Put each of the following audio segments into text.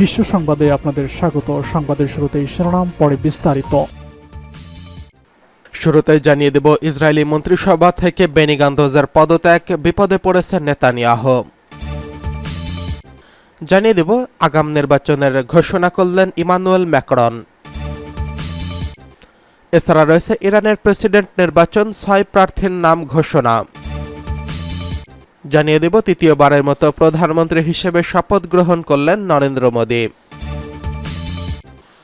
বিশ্ব সংবাদে আপনাদের স্বাগত। সংবাদের শুরুতেই শিরোনাম, পরে বিস্তারিত। শুরুতে জানিয়ে দেব, ইসরায়েলি মন্ত্রিসভা থেকে বেনি গান্ধোজের পদত্যাগ, বিপদে পড়েছে নেতানিয়াহ। জানিয়ে দেব, আগাম নির্বাচনের ঘোষণা করলেন ইমানুয়েল ম্যাকরন। এছাড়া রয়েছে ইরানের প্রেসিডেন্ট নির্বাচন, ছয় প্রার্থীর নাম ঘোষণা। জানিয়ে দেব, তৃতীয়বারের মতো প্রধানমন্ত্রী হিসেবে শপথ গ্রহণ করলেন নরেন্দ্র মোদী।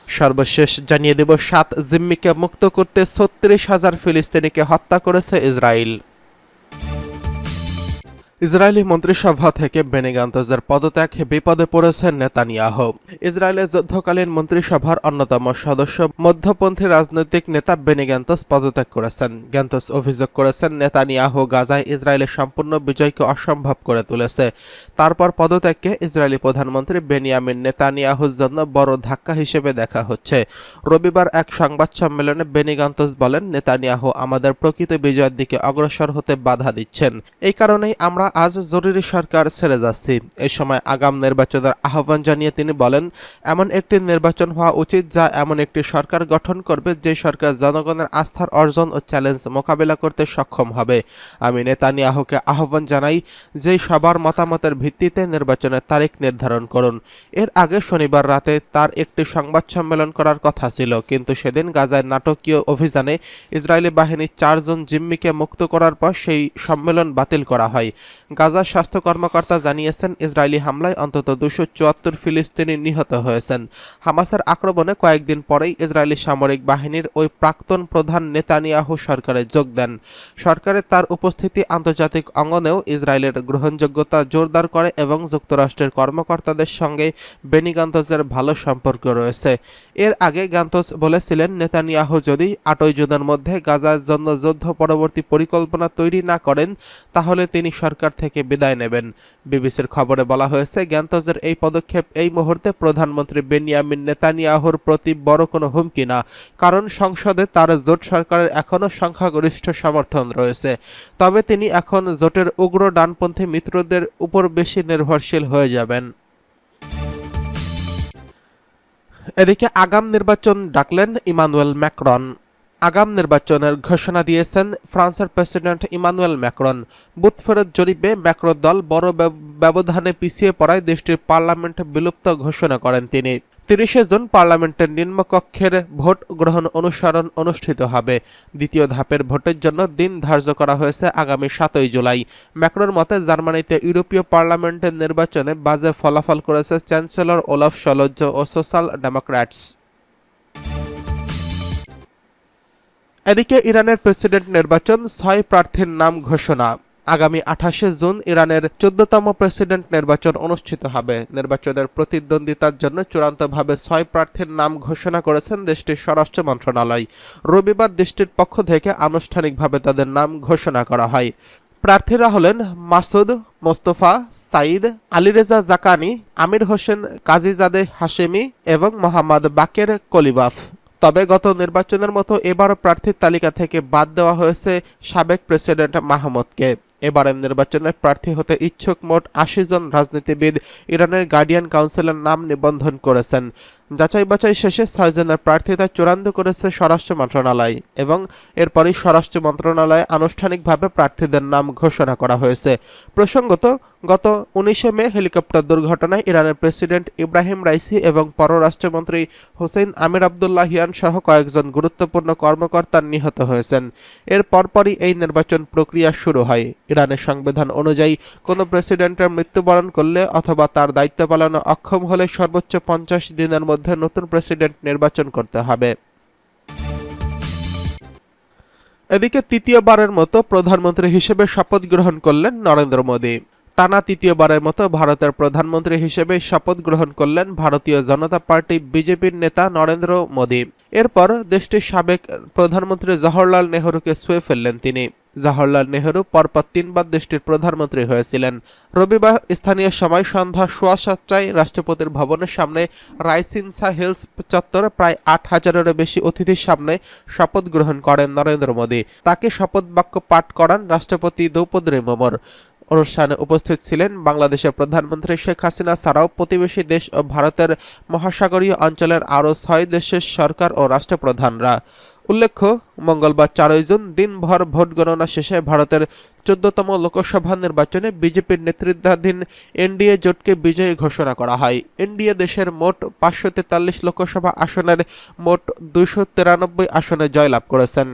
সর্বশেষ জানিয়ে দেব, সাত জিম্মিকে মুক্ত করতে ছত্রিশ হাজার ফিলিস্তিনিকে হত্যা করেছে ইসরায়েল। ইসরায়েলি মন্ত্রিসভা থেকে বেনিগান্তজের পদত্যাগ বিপদে পড়েছেন নেতানিয়াহ। ইসরায়েলের যুদ্ধকালীন মন্ত্রিসভার অন্যতম সদস্য মধ্যপন্থী রাজনৈতিক নেতা বেনিগান্তস পদত্যাগ করেছেন। গ্যান্তস অভিযোগ করেছেন, নেতানিয়াহ গাজায় ইসরায়েলের সম্পূর্ণ বিজয়কে অসম্ভব করে তুলেছে। তারপর পদত্যাগকে ইসরায়েলি প্রধানমন্ত্রী বেনিয়ামিন নেতানিয়াহুর জন্য বড় ধাক্কা হিসেবে দেখা হচ্ছে। রবিবার এক সংবাদ সম্মেলনে বেনিগান্তস বলেন, নেতানিয়াহ আমাদের প্রকৃত বিজয়ের দিকে অগ্রসর হতে বাধা দিচ্ছেন। এই কারণেই আমরা আজ জরুরি সরকার ছেড়ে যাচ্ছি। এই সময় আগাম নির্বাচনের আহ্বান জানিয়ে তিনি বলেন, এমন একটি নির্বাচন হওয়া উচিত যা এমন একটি সরকার গঠন করবে যে সরকার জনগণের আস্থার অর্জন ও চ্যালেঞ্জ মোকাবেলা করতে সক্ষম হবে। আমি নেতানিয়াহুকে আহ্বান জানাই যে সবার মতামতের ভিত্তিতে নির্বাচনের তারিখ নির্ধারণ করুন। এর আগে শনিবার রাতে তার একটি সংবাদ সম্মেলন করার কথা ছিল, কিন্তু সেদিন গাজায় নাটকীয় অভিযানে ইসরায়েলি বাহিনীর চারজন জিম্মিকে মুক্ত করার পর সেই সম্মেলন বাতিল করা হয়। গাজার স্বাস্থ্য কর্মকর্তা জানিয়েছেন, ইসরায়েলি হামলায় অন্তত দুশো চুয়াত্তর ফিলিস্তিনি নিহত হয়েছেন। হামাসের আক্রমণে কয়েকদিন পরেই ইসরায়েলি সামরিক বাহিনীর ওই প্রাক্তন প্রধান নেতানিয়াহু সরকারে যোগ দেন। সরকারে তার উপস্থিতি আন্তর্জাতিক অঙ্গনেও ইসরায়েলের গ্রহণযোগ্যতা জোরদার করে এবং যুক্তরাষ্ট্রের কর্মকর্তাদের সঙ্গে বেনি গান্তজের ভালো সম্পর্ক রয়েছে। এর আগে গান্তজ বলেছিলেন, নেতানিয়াহু যদি আটই জুনের মধ্যে গাজার জন্য যুদ্ধ পরবর্তী পরিকল্পনা তৈরি না করেন, তাহলে তিনি সরকার থেকে বিদায় নেবেন। বিবিসির খবরে বলা হয়েছে গ্যান্তজের এই পদক্ষেপ এই মুহূর্তে প্রধানমন্ত্রী বেনিয়ামিন নেতানিয়াহুর প্রতি বড় কোনো হুমকি না, কারণ সংসদে তার জোট সরকারের এখনও সংখ্যাগরিষ্ঠ সমর্থন রয়েছে। তবে তিনি এখন জোটের উগ্র ডানপন্থী মিত্রদের উপর বেশি নির্ভরশীল হয়ে যাবেন। এদিকে আগাম নির্বাচন ডাকলেন ইমানুয়েল ম্যাক্রন। আগাম নির্বাচনের ঘোষণা দিয়েছেন ফ্রান্সের প্রেসিডেন্ট ইমানুয়েল ম্যাক্রন। বুথফেরত জরিপে ম্যাক্রো দল বড় ব্যবধানে পিছিয়ে পড়ায় দেশটির পার্লামেন্ট বিলুপ্ত ঘোষণা করেন তিনি। তিরিশে জুন পার্লামেন্টের নিম্নকক্ষের ভোট গ্রহণ অনুসরণ অনুষ্ঠিত হবে। দ্বিতীয় ধাপের ভোটের জন্য দিন ধার্য করা হয়েছে আগামী সাতই জুলাই। ম্যাক্রোর মতে, জার্মানিতে ইউরোপীয় পার্লামেন্টের নির্বাচনে বাজে ফলাফল করেছে চ্যান্সেলর ওলাফ সলজ্জ ও সোশ্যাল ডেমোক্র্যাটস। এদিকে ইরানের প্রেসিডেন্ট নির্বাচন ছয় প্রার্থীর নাম ঘোষণা। আগামী আঠাশে জুন ইরানের চোদ্দতম প্রেসিডেন্ট নির্বাচন অনুষ্ঠিত হবে। নির্বাচনের প্রতিদ্বন্দ্বিতার জন্য চূড়ান্তভাবে ছয় প্রার্থীর নাম ঘোষণা করেছেন দেশটির স্বরাষ্ট্র মন্ত্রণালয়। রবিবার দেশটির পক্ষ থেকে আনুষ্ঠানিকভাবে তাদের নাম ঘোষণা করা হয়। প্রার্থীরা হলেন মাসুদ, মোস্তফা সাইদ আলিরেজা জাকানি, আমির হোসেন কাজীজাদে হাশেমি এবং মোহাম্মদ বাকের কলিবাফ। তবে গত নির্বাচনের মতো এবারও প্রার্থীর তালিকা থেকে বাদ দেওয়া হয়েছে সাবেক প্রেসিডেন্ট মাহমুদকে। এবারের নির্বাচনে প্রার্থী হতে ইচ্ছুক মোট আশি জন রাজনীতিবিদ, ইরানের গার্ডিয়ান কাউন্সিলের নাম নিবন্ধন করেছেন। যাচাই বাছাই শেষে ছয় জনের প্রার্থিতা চূড়ান্ত করেছে স্বরাষ্ট্র মন্ত্রণালয় এবং এরপরই স্বরাষ্ট্র মন্ত্রণালয়ে আনুষ্ঠানিকভাবে প্রার্থীদের নাম ঘোষণা করা হয়েছে। প্রসঙ্গত, গত উনিশে মে হেলিকপ্টার দুর্ঘটনায় ইরানের প্রেসিডেন্ট ইব্রাহিম রাইসি এবং পররাষ্ট্রমন্ত্রী হোসেন আমির আবদুল্লাহিয়ান সহ কয়েকজন গুরুত্বপূর্ণ কর্মকর্তা নিহত হয়েছেন। এর পরপরই এই নির্বাচন প্রক্রিয়া শুরু হয়। ইরানের সংবিধান অনুযায়ী, কোনো প্রেসিডেন্টের মৃত্যুবরণ করলে অথবা তার দায়িত্ব পালনে অক্ষম হলে সর্বোচ্চ পঞ্চাশ দিনের মধ্যে নতুন প্রেসিডেন্ট নির্বাচন করতে হবে। এদিকে তৃতীয়বারের মতো প্রধানমন্ত্রী হিসেবে শপথ গ্রহণ করলেন নরেন্দ্র মোদী। টানা তৃতীয়বারের মতো ভারতের প্রধানমন্ত্রী হিসেবে শপথ গ্রহণ করলেন ভারতীয় জনতা পার্টি বিজেপির নেতা নরেন্দ্র মোদী। এরপর দেশটির সাবেক প্রধানমন্ত্রী জওহরলাল নেহরুকে ছুঁয়ে ফেললেন তিনি। জওহরলাল নেহরু পরপর তিনবার দেশটির প্রধানমন্ত্রী হয়েছিলেন। রবিবার স্থানীয় সময় সন্ধ্যা সোয়া সাতটায় রাষ্ট্রপতির ভবনের সামনে রাইসিনসা হিলস চত্বরে প্রায় আট হাজারেরও বেশি অতিথির সামনে শপথ গ্রহণ করেন নরেন্দ্র মোদী। তাকে শপথ বাক্য পাঠ করান রাষ্ট্রপতি দ্রৌপদী মুর্মুর অনুষ্ঠানে উপস্থিত ছিলেন বাংলাদেশের প্রধানমন্ত্রী শেখ হাসিনা ছাড়াও প্রতিবেশী দেশ ও ভারতের মহাসাগরীয় অঞ্চলের আরও ছয় দেশের সরকার ও রাষ্ট্রপ্রধানরা। উল্লেখ্য, মঙ্গলবার চারই জুন দিনভর ভোট গণনা শেষে ভারতের চোদ্দতম লোকসভা নির্বাচনে বিজেপির নেতৃত্বাধীন এনডিএ জোটকে বিজয়ী ঘোষণা করা হয়। এনডিএ দেশের মোট পাঁচশো তেতাল্লিশ লোকসভা আসনের মোট তিরানব্বই আসনে জয়লাভ করেছেন।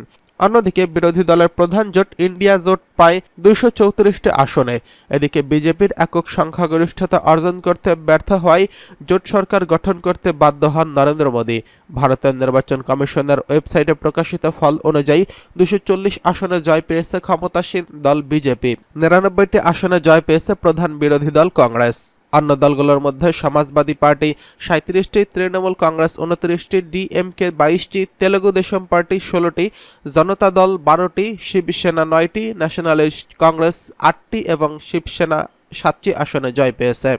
অন্যদিকে বিরোধী দলের প্রধান জোট ইন্ডিয়া জোট পায় দুইশো চৌত্রিশটি আসনে। এদিকে বিজেপির একক সংখ্যাগরিষ্ঠতা অর্জন করতে ব্যর্থ হওয়ায় জোট সরকার গঠন করতে বাধ্য হন নরেন্দ্র মোদী। ভারতের নির্বাচন কমিশনের ওয়েবসাইটে প্রকাশিত ফল অনুযায়ী দুশো আসনে জয় পেয়েছে ক্ষমতাসীন দল বিজেপি। নিরানব্বইটি আসনে জয় পেয়েছে প্রধান বিরোধী দল কংগ্রেস। অন্য দলগুলোর মধ্যে সমাজবাদী পার্টি সাঁত্রিশটি, তৃণমূল কংগ্রেস উনত্রিশটি, ডিএমকে বাইশটি, তেলুগু দেশম পার্টি ষোলোটি, জনতা দল বারোটি, শিবসেনা নয়টি, ন্যাশনালিস্ট কংগ্রেস আটটি এবং শিবসেনা সাতটি আসনে জয় পেয়েছে।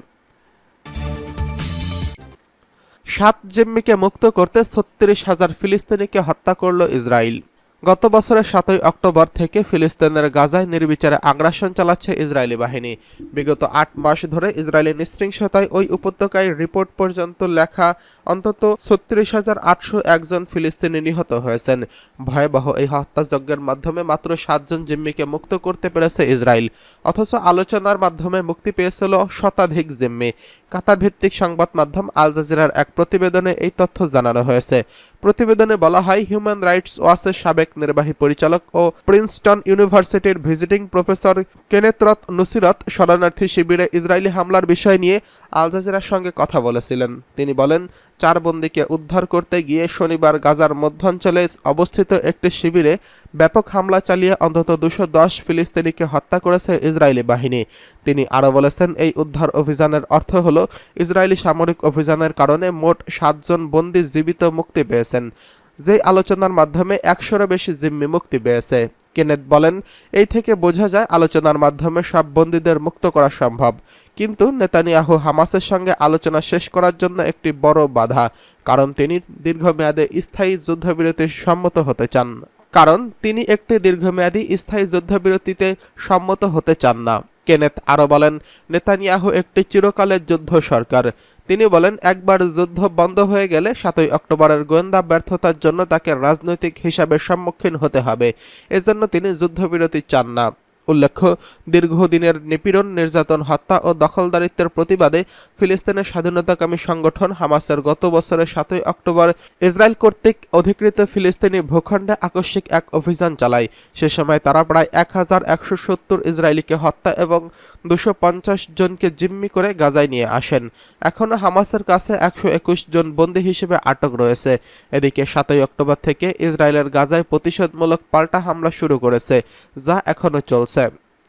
সাত জিম্মিকে মুক্ত করতে ছত্রিশ হাজার ফিলিস্তিনিকে হত্যা করল ইসরায়েল গত বছরের সাতই অক্টোবর থেকে ফিলিস্তিনের গাজায় নির্বিচারে আগ্রাসন চালাচ্ছে ইসরায়েলি বাহিনী। বিগত আট মাস ধরে ইসরায়েলি নৃশংসতায় ওই উপত্যকায় রিপোর্ট পর্যন্ত লেখা অন্তত ছত্রিশ হাজার আটশো একজন ফিলিস্তিনি নিহত হয়েছেন। ভয়াবহ এই হত্যাযজ্ঞের মাধ্যমে মাত্র সাতজন জিম্মিকে মুক্ত করতে পেরেছে ইসরায়েল। অথচ আলোচনার মাধ্যমে মুক্তি পেয়েছিল শতাধিক জিম্মি। কাতার ভিত্তিক সংবাদ মাধ্যম আল জাজিরার এক প্রতিবেদনে এই তথ্য জানানো হয়েছে। প্রতিবেদনে বলা হয়, হিউম্যান রাইটস ওয়াচের সাবেক নির্বাহী পরিচালক ও প্রিন্সটন ইউনিভার্সিটির visiting professor Kenneth Roth Nuseirat শরণার্থী শিবিরে ইসরায়েলি হামলার বিষয় নিয়ে আল জাজিরার সঙ্গে কথা বলেছিলেন। তিনি বলেন চার বন্দীকে উদ্ধার করতে গিয়ে শনিবার গাজার মধ্যাঞ্চলে অবস্থিত একটি শিবিরে ব্যাপক হামলা চালিয়ে অন্তত দুশো দশ ফিলিস্তিনিকে হত্যা করেছে ইসরায়েলি বাহিনী। তিনি আরও বলেছেন, এই উদ্ধার অভিযানের অর্থ হল, ইসরায়েলি সামরিক অভিযানের কারণে মোট সাতজন বন্দী জীবিত মুক্তি পেয়েছেন। যেই আলোচনার মাধ্যমে একশোরও বেশি জিম্মি মুক্তি পেয়েছে। কেনেত বলেন, এই থেকে বোঝা যায়, আলোচনার মাধ্যমে সব বন্দীদের মুক্ত করা সম্ভব। কিন্তু নেতানিয়াহু হামাসের সঙ্গে আলোচনা শেষ করার জন্য একটি বড় বাধা, কারণ তিনি দীর্ঘমেয়াদে স্থায়ী যুদ্ধবিরতি সম্মত হতে চান। কারণ তিনি একটি দীর্ঘমেয়াদী স্থায়ী যুদ্ধবিরতিতে সম্মত হতে চান না। কেনেথ আরও বলেন, নেতানিয়াহু একটি চিরকালের যুদ্ধ সরকার। তিনি বলেন, একবার যুদ্ধ বন্ধ হয়ে গেলে সাতই অক্টোবরের গোয়েন্দা ব্যর্থতার জন্য তাকে রাজনৈতিক হিসাবে সম্মুখীন হতে হবে। এজন্য তিনি যুদ্ধবিরতি চান না। উল্লেখ্য, দীর্ঘদিনের নিপীড়ন, নির্যাতন, হত্যা ও দখলদারিত্বের প্রতিবাদে ফিলিস্তিনের স্বাধীনতাকামী সংগঠন হামাসের গত বছরের সাতই অক্টোবর ইসরায়েল কর্তৃক অধিকৃত ফিলিস্তিনি ভূখণ্ডে আকস্মিক এক অভিযান চালায়। সে সময় তারা প্রায় এক হাজার একশো সত্তর ইসরায়েলিকে হত্যা এবং দুশো পঞ্চাশ জনকে জিম্মি করে গাজায় নিয়ে আসেন। এখনও হামাসের কাছে একশো একুশ জন বন্দী হিসেবে আটক রয়েছে। এদিকে সাতই অক্টোবর থেকে ইসরায়েলের গাজায় প্রতিশোধমূলক পাল্টা হামলা শুরু করেছে, যা এখনও চলছে।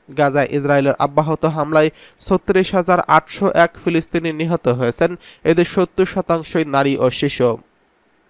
গাজায় ইসরায়েলের অব্যাহত হামলায় ছত্রিশ হাজার আটশো এক ফিলিস্তিনি নিহত হয়েছেন। এদের সত্তর শতাংশই নারী ও শিশু।